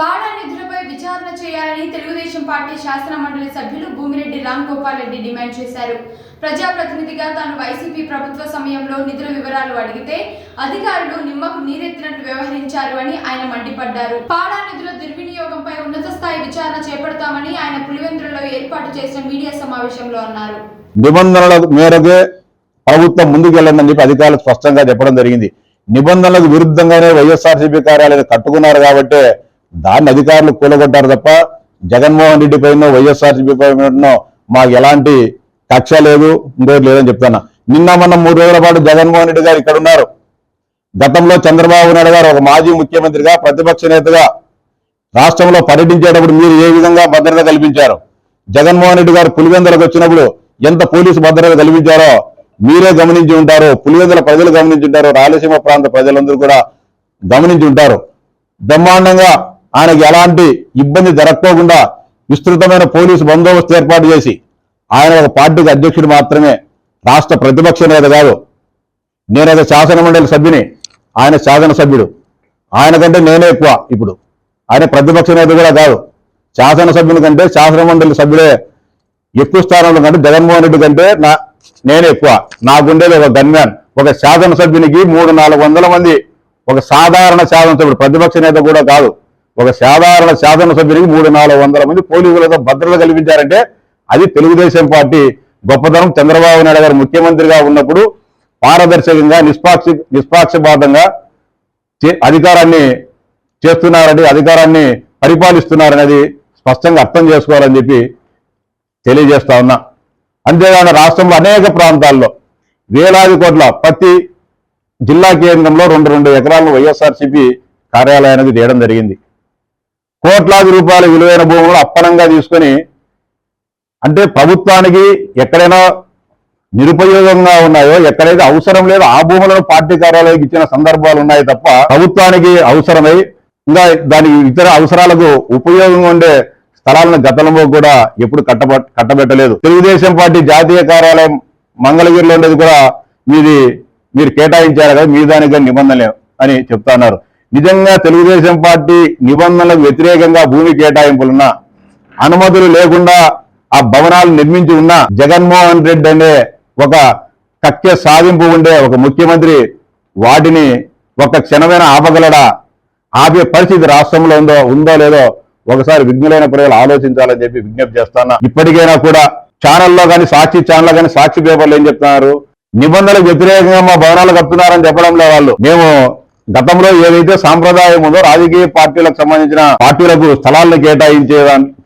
పాడా నిధులపై విచారణ చేయాలని తెలుగుదేశం పార్టీ శాసన మండలి సభ్యులు భూమిరెడ్డి రామ్ గోపాల్ రెడ్డి డిమాండ్ చేశారు. ప్రజాప్రతినిధిగా తాను వైసీపీ ప్రభుత్వ సమయంలో నిధుల వివరాలు అడిగితే అధికారులు నిమ్మకు నీరెత్తినట్టు వ్యవహరించారు అని ఆయన మండిపడ్డారు. పాడా నిధుల దుర్వినియోగంపై ఉన్నత స్థాయి విచారణ చేపడతామని ఆయన పులివెందులలో ఏర్పాటు చేసిన మీడియా సమావేశంలో అన్నారు. నిబంధనల మేరకే ప్రభుత్వం ముందుకు వెళ్ళందని చెప్పి అధికారులు స్పష్టంగా చెప్పడం జరిగింది. నిబంధనలకు విరుద్ధంగానే వైఎస్ఆర్సీపీ కార్యాలయం కట్టుకున్నారు కాబట్టి దాన్ని అధికారులు కూలగొట్టారు తప్ప జగన్మోహన్ రెడ్డి పైన వైఎస్ఆర్సీపీ పైన మాకు ఎలాంటి కక్ష లేదు ఇంకోటి లేదని చెప్తాను నిన్న మొన్న మూడు రోజుల పాటు జగన్మోహన్ రెడ్డి గారు ఇక్కడ ఉన్నారు. గతంలో చంద్రబాబు నాయుడు గారు ఒక మాజీ ముఖ్యమంత్రిగా ప్రతిపక్ష నేతగా రాష్ట్రంలో పర్యటించేటప్పుడు మీరు ఏ విధంగా భద్రత కల్పించారు? జగన్మోహన్ రెడ్డి గారు పులివెందులకు వచ్చినప్పుడు ఎంత పోలీసు భద్రత కల్పించారో మీరే గమనించి ఉంటారు. పులివెందుల ప్రజలు గమనించి ఉంటారు. రాయలసీమ ప్రాంత ప్రజలందరూ కూడా గమనించి ఉంటారు. బ్రహ్మాండంగా ఆయనకు ఎలాంటి ఇబ్బంది జరగకోకుండా విస్తృతమైన పోలీసు బందోబస్తు ఏర్పాటు చేసి ఆయన ఒక పార్టీకి అధ్యక్షుడు మాత్రమే రాష్ట్ర ప్రతిపక్ష నేత కాదు నేను ఒక శాసన మండలి సభ్యుని ఆయన శాసనసభ్యుడు. ఆయన కంటే నేనే ఎక్కువ ఇప్పుడు. ఆయన ప్రతిపక్ష నేత కూడా కాదు శాసనసభ్యుని కంటే శాసన మండలి సభ్యుడే ఎక్కువ స్థానంలో కంటే జగన్మోహన్ రెడ్డి కంటే నా నేనే ఎక్కువ. నాకుండేది ఒక గన్మ్యాన్ ఒక శాసనసభ్యునికి మూడు నాలుగు వందల మంది ఒక సాధారణ శాసనసభ్యుడు ప్రతిపక్ష నేత కూడా కాదు. ఒక సాధారణ శాసనసభ్యునికి మూడు నాలుగు వందల మంది పోలీసులతో భద్రత కల్పించారంటే అది తెలుగుదేశం పార్టీ గొప్పతనం. చంద్రబాబు నాయుడు గారు ముఖ్యమంత్రిగా ఉన్నప్పుడు పారదర్శకంగా నిష్పాక్ష నిష్పాక్షపాతంగా చే- అధికారాన్ని చేస్తున్నారని అధికారాన్ని పరిపాలిస్తున్నారనేది స్పష్టంగా అర్థం చేసుకోవాలని చెప్పి తెలియజేస్తా ఉన్నా. అంతేగాని రాష్ట్రంలో అనేక ప్రాంతాల్లో వేలాది కోట్ల ప్రతి జిల్లా కేంద్రంలో రెండు రెండు ఎకరాలను వైఎస్ఆర్సీపీ కార్యాలయానికి తీయడం జరిగింది. కోట్లాది రూపాయల విలువైన భూములు అప్పనంగా తీసుకొని అంటే ప్రభుత్వానికి ఎక్కడైనా నిరుపయోగంగా ఉన్నాయో ఎక్కడైతే అవసరం లేదో ఆ భూములను పార్టీ కార్యాలయానికి ఇచ్చిన సందర్భాలు ఉన్నాయి తప్ప ప్రభుత్వానికి అవసరమై ఇంకా దానికి ఇతర అవసరాలకు ఉపయోగంగా ఉండే స్థలాలను గతంలో కూడా ఎప్పుడు కట్టబ కట్టబెట్టలేదు. తెలుగుదేశం పార్టీ జాతీయ కార్యాలయం మంగళగిరిలో ఉండేది కూడా మీది మీరు కేటాయించారు కదా మీ దానికి కానీ నిబంధనలు లేవు అని చెప్తున్నారు నిజంగా తెలుగుదేశం పార్టీ నిబంధనలకు వ్యతిరేకంగా భూమి కేటాయింపులున్నా అనుమతులు లేకుండా ఆ భవనాలు నిర్మించి ఉన్న జగన్మోహన్ రెడ్డి అనే ఒక కక్ష సాధింపు ఉండే ఒక ముఖ్యమంత్రి వాటిని ఒక క్షణమైన ఆపగలడా? ఆపే పరిస్థితి రాష్ట్రంలో ఉందో ఉందో లేదో ఒకసారి విఘ్నులైన ప్రజలు ఆలోచించాలని చెప్పి విజ్ఞప్తి చేస్తాను? ఇప్పటికైనా కూడా ఛానల్లో కానీ సాక్షి ఛానల్లో కానీ సాక్షి పేపర్లు ఏం చెప్తున్నారు? నిబంధనలకు వ్యతిరేకంగా మా భవనాలు కప్తున్నారని చెప్పడంలో వాళ్ళు. మేము గతంలో ఏదైతే సాంప్రదాయం ఉందో రాజకీయ పార్టీలకు సంబంధించిన పార్టీలకు స్థలాలను కేటాయించే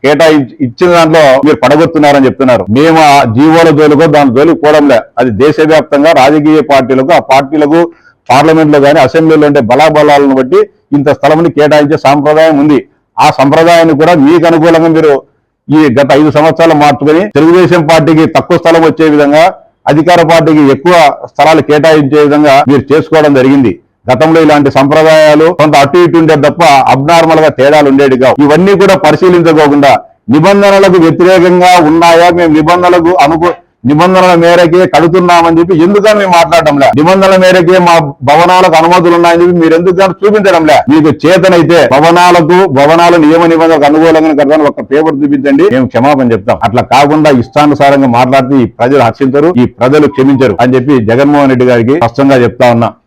కేటాయించి ఇచ్చిన దాంట్లో మీరు పడగొత్తున్నారని చెప్తున్నారు. మేము ఆ జీవోల జోలుకో దాని జోలికి పోవడంలే. అది దేశవ్యాప్తంగా రాజకీయ పార్టీలకు ఆ పార్టీలకు పార్లమెంట్లో కానీ అసెంబ్లీలో ఉండే బలాబలాలను బట్టి ఇంత స్థలంని కేటాయించే సాంప్రదాయం ఉంది. ఆ సంప్రదాయాన్ని కూడా మీకు అనుకూలంగా మీరు ఈ గత ఐదు సంవత్సరాలు మార్చుకొని తెలుగుదేశం పార్టీకి తక్కువ స్థలం వచ్చే విధంగా అధికార పార్టీకి ఎక్కువ స్థలాలు కేటాయించే విధంగా మీరు చేసుకోవడం జరిగింది. గతంలో ఇలాంటి సంప్రదాయాలు కొంత అటు ఇటు ఉండే తప్ప అబ్నార్మల్గా తేడాలు ఉండేవి కావు. ఇవన్నీ కూడా పరిశీలించుకోకుండా నిబంధనలకు వ్యతిరేకంగా ఉన్నాయా? మేము నిబంధనలకు అనుకూ నిబంధనల మేరకే కడుతున్నామని చెప్పి ఎందుకని మేము మాట్లాడటంలే నిబంధనల మేరకే మా భవనాలకు అనుమతులు ఉన్నాయని చెప్పి మీరు ఎందుకు చూపించడంలే మీకు చేతనైతే భవనాలకు భవనాల నియమ నిబంధనలకు అనుకూలంగా కడతాను ఒక పేపర్ చూపించండి. మేము క్షమాపణ చెప్తాం. అట్లా కాకుండా ఇష్టానుసారంగా మాట్లాడితే ఈ ప్రజలు హర్షించరు ఈ ప్రజలు క్షమించరు అని చెప్పి జగన్మోహన్ రెడ్డి గారికి స్పష్టంగా చెప్తా ఉన్నా.